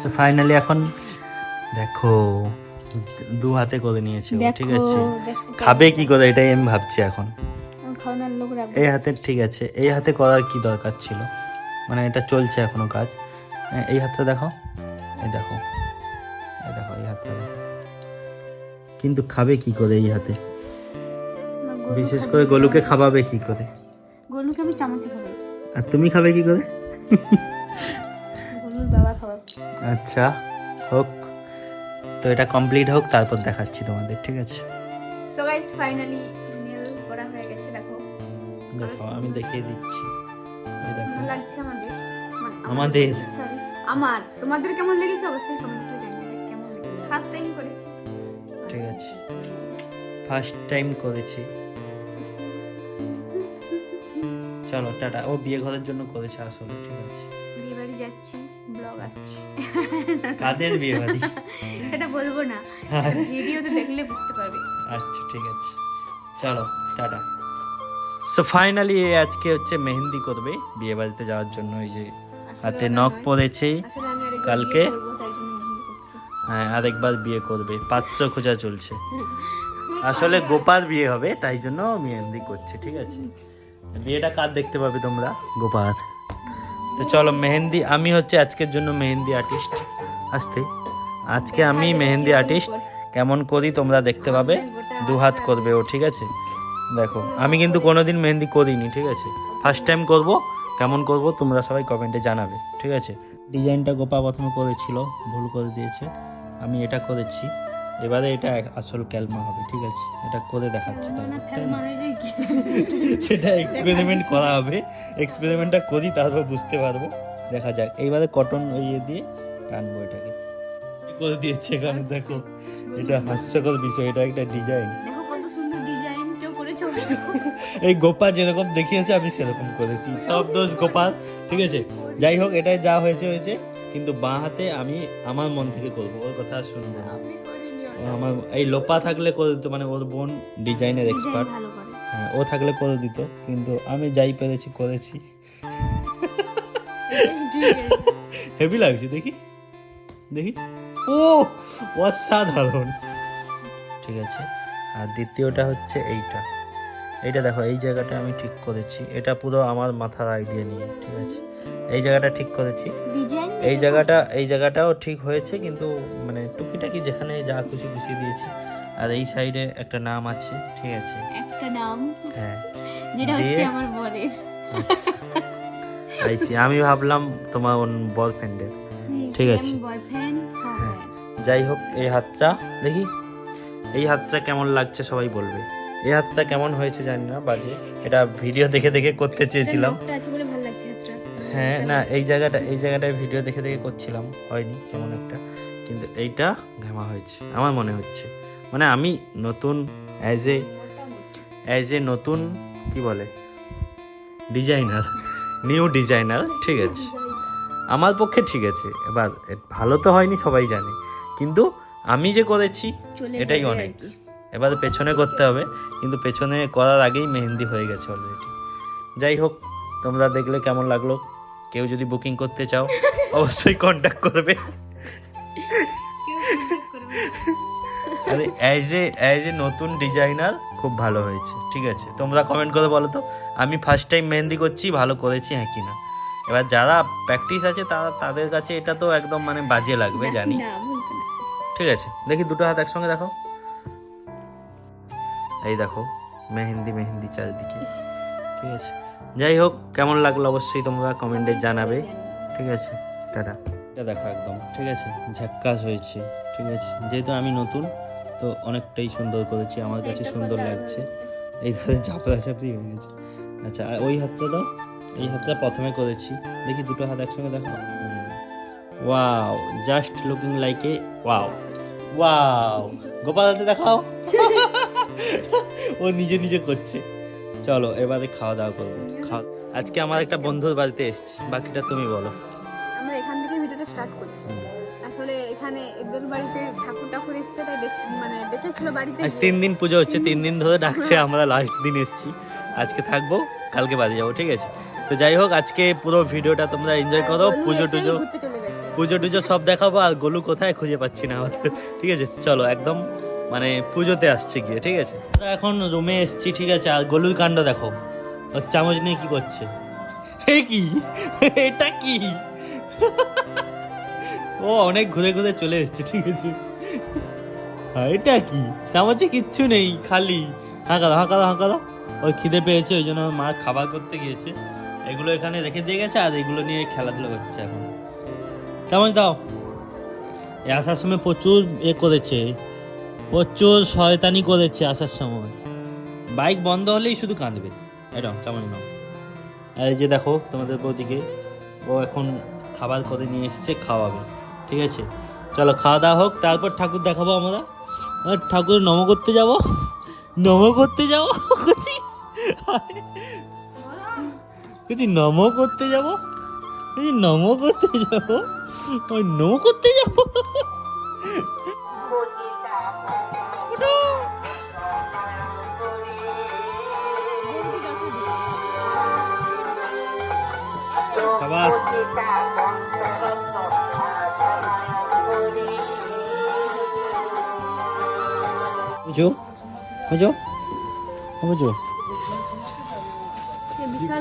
So finally এখন দেখো দু হাতে করে নিয়েছে ঠিক আছে? খাবে কি করে? এটাই আমি ভাবছি এখন। এই হাতে ঠিক আছে এই হাতে করার কি দরকার ছিল? মানে এটা চলছে এখনও কাজ। হ্যাঁ, এই হাতটা দেখো এই দেখো এই দেখো এই হাতটা দেখো। কিন্তু খাবে কি করে এই হাতে? বিশেষ করে গোলুকে খাওয়াবে কি করে? গরুকে আমি চামচে খাব। আর তুমি খাবে কি করে? আচ্ছা হোক। তো এটা কমপ্লিট হোক তারপর দেখাচ্ছি তোমাদের ঠিক আছে? সো গাইস ফাইনালি নেল করা হয়ে গেছে দেখো। দেখো আমি দেখিয়ে দিচ্ছি। এই দেখো। লাগছে আমাদের? মানে আমাদের। আমার। তোমাদের কেমন লেগেছে? অবশ্যই কমেন্টে জানিয়ে কেমন লেগেছে। ফার্স্ট টাইম করেছি। ঠিক আছে। ফার্স্ট টাইম করেছি। চলো টাটা। ও বিয়ে ঘরের জন্য করেছে আসলে ঠিক আছে। বাড়ি যাচ্ছি ব্লগ আসছে। কাদের বিয়ে বাড়ি? সেটা বলব না। ভিডিওতে দেখলে বুঝতে পারবে। আচ্ছা ঠিক আছে। চলো টাটা। সো ফাইনালি আজকে হচ্ছে মেহেন্দি করবে বিয়ে বাড়িতে যাওয়ার জন্য এই যে হাতে নখ। পড়েছে কালকে? হ্যাঁ আরেকবার বিয়ে করবে। পাত্র খোঁজা চলছে। আসলে গোপাল বিয়ে হবে তাই জন্য মেহেন্দি করছে ঠিক আছে? বিয়েটা কার দেখতে পাবে তোমরা? গোপাল তো চলো মেহেন্দি আমি হচ্ছে আজকের জন্য মেহেন্দি আর্টিস্ট আসতে। আজকে আমি মেহেন্দি আর্টিস্ট কেমন করি তোমরা দেখতে পাবে? দু হাত করবে ও ঠিক আছে? দেখো আমি কিন্তু কোনোদিন মেহেন্দি করিনি ঠিক আছে? ফার্স্ট টাইম করব কেমন করব তোমরা সবাই কমেন্টে জানাবে ঠিক আছে? ডিজাইনটা গোপা প্রথমে করেছিল ভুল করে দিয়েছে। আমি এটা করেছি। এবারে এটা আসল ক্যালমা হবে ঠিক আছে? এটা করে দেখাচ্ছি সেটা এক্সপেরিমেন্ট করা হবে। এক্সপেরিমেন্টটা করি তারপর বুঝতে পারব। দেখা যাক। এইবারে কটন ইয়ে দিয়ে টানবো এটাকে। করে দিয়েছে এখানে দেখো? এটা হাস্যকর বিষয় এটা একটা ডিজাইন এই গোপাল যেরকম দেখিয়েছে আমি সেরকম করেছি। সব দোষ গোপাল ঠিক আছে? যাই হোক এটাই যা হয়েছে হয়েছে। কিন্তু বাঁ হাতে আমি আমার মন থেকে করব ওর কথা শুনব না। আমার এই লোপা থাকলে করে দিত মানে ওর বোন ডিজাইনের এক্সপার্ট হ্যাঁ ও থাকলে করে দিত কিন্তু আমি যাই পেরেছি করেছি। হেভি লাগছে দেখি। দেখি। ও অসাধারণ। ঠিক আছে আর দ্বিতীয়টা হচ্ছে এইটা। এইটা দেখো এই জায়গাটা আমি ঠিক করেছি। এটা পুরো আমার মাথার আইডিয়া নিয়ে ঠিক আছে। এই জায়গাটা ঠিক করেছি। এই জায়গাটা এই জায়গাটাও ঠিক হয়েছে কিন্তু মানে টুকিটাকি যেখানে যা খুশি খুশি দিয়েছি। আর এই সাইডে একটা নাম আছে ঠিক আছে? একটা নাম? হ্যাঁ। যেটা হচ্ছে আমার বরের। আইসি আমি ভাবলাম তোমার বয়ফ্রেন্ডের ঠিক আছে। বয়ফ্রেন্ড হ্যাঁ। যাই হোক এই হাতটা দেখি। এই হাতটা কেমন লাগছে সবাই বলবে। এই হাতটা কেমন হয়েছে জানি না বাজে। এটা ভিডিও দেখে দেখে করতে চেয়েছিলাম। লোকটা আছে বলে ভালো লাগছে হাতটা। হ্যাঁ না এই জায়গাটা এই জায়গাটায় ভিডিও দেখে দেখে করছিলাম। হয়নি কেমন একটা। কিন্তু এইটা ঘামা হয়েছে আমার মনে হচ্ছে। মানে আমি নতুন অ্যাজ এ অ্যাজ এ নতুন কি বলে? ডিজাইনার নিউ ডিজাইনার ঠিক আছে। আমার পক্ষে ঠিক আছে এবার ভালো তো হয়নি সবাই জানে। কিন্তু আমি যে করেছি এটাই অনেক। এবার পেছনে করতে হবে কিন্তু পেছনে করার আগেই মেহেন্দি হয়ে গেছে অলরেডি যাই হোক তোমরা দেখলে কেমন লাগল। কেউ যদি বুকিং করতে চাও অবশ্যই কন্ট্যাক্ট করবে। অ্যাজ এ অ্যাজ এ নতুন ডিজাইনার খুব ভালো হয়েছে ঠিক আছে? তোমরা কমেন্ট করে বলো তো আমি ফার্স্ট টাইম মেহেন্দি করছি ভালো করেছি হ্যাঁ কি না? এবার যারা প্র্যাকটিস আছে তারা তাদের কাছে এটা তো একদম মানে বাজে লাগবে জানি। ঠিক আছে দেখি দুটো হাত একসঙ্গে দেখো। এই দেখো মেহেন্দি মেহেন্দি চারিদিকে। ঠিক আছে? যাই হোক কেমন লাগল অবশ্যই তোমরা কমেন্টে জানাবে। ঠিক আছে? টাটা। এটা দেখো একদম ঠিক আছে? ঝাক্কাস হয়েছে ঠিক আছে? যেহেতু আমি নতুন তো অনেকটাই সুন্দর করেছি। আমার কাছে সুন্দর লাগছে। এই ধরে চাপড়া চাপড়ি হয়ে গেছে। আচ্ছা আর ওই হাতটা দাও। এই হাতটা প্রথমে করেছি। দেখি দুটো হাত একসঙ্গে দেখো। Wow, just looking like a, wow. Wow Gopal হাতে দেখাও। ও নিজে নিজে করছে। চলো, এবারে খাওয়া দাওয়া করব। খাওয়া আজকে আমার একটা বন্ধুর বাড়িতে এসেছি। বাকিটা তুমি বলো। এখান থেকে ভিডিওটা স্টার্ট করছি। আসলে এখানে এদের বাড়িতে ঠাকুর ঠাকুর এসছে তাই মানে ডেকেছিল বাড়িতে আজ তিন দিন পুজো হচ্ছে তিন দিন ধরে ডাকছে আমরা লাস্ট দিন এসছি। আজকে থাকব কালকে বাড়ি যাব ঠিক আছে? তো যাই হোক আজকে পুরো ভিডিওটা তোমরা এনজয় করো পুজো টুজো পুজো টুজো সব দেখাবো আর গোলু কোথায় খুঁজে পাচ্ছি না আমাদের। ঠিক আছে? চলো একদম মানে পুজোতে আসছে গিয়ে ঠিক আছে? এখন রুমে এসছি ঠিক আছে? আর গলুর কাণ্ড দেখো। চামচ নিয়ে কি করছে? এ কি? এটা কি? ও, অনেক ঘুরে ঘুরে চলে এসছে, ঠিক আছে। আর এটা কি? চামচে কিচ্ছু নেই, খালি। হাঁকা দাও হাঁকা দাও হাঁকা দাও ওই খিদে পেয়েছে, ওই জন্য মা খাবার করতে গিয়েছে। এগুলো এখানে রেখে দিয়ে গেছে, আর এগুলো নিয়ে খেলাধুলা করছে এখন। চামচ দাও। এ আসার সময় প্রচুর এ করেছে। প্রচুর শয়তানি করেছে আসার সময়। বাইক বন্ধ হলেই শুধু কাঁদবে। এরকম চামচ নাও। এই যে দেখো, তোমাদের বৌদিকে। ও এখন খাবার করে নিয়ে এসছে খাওয়াবে। ঠিক আছে? চলো খাওয়া দাওয়া হোক তারপর ঠাকুর দেখাবো আমরা। ঠাকুর নম করতে যাব। নম করতে যাব কুচি। কুচি নম করতে যাব। কুচি নম করতে যাব। ওই নম করতে যাব। সাবাস। বুঝো? বুঝো? বুঝো? সে বিশাল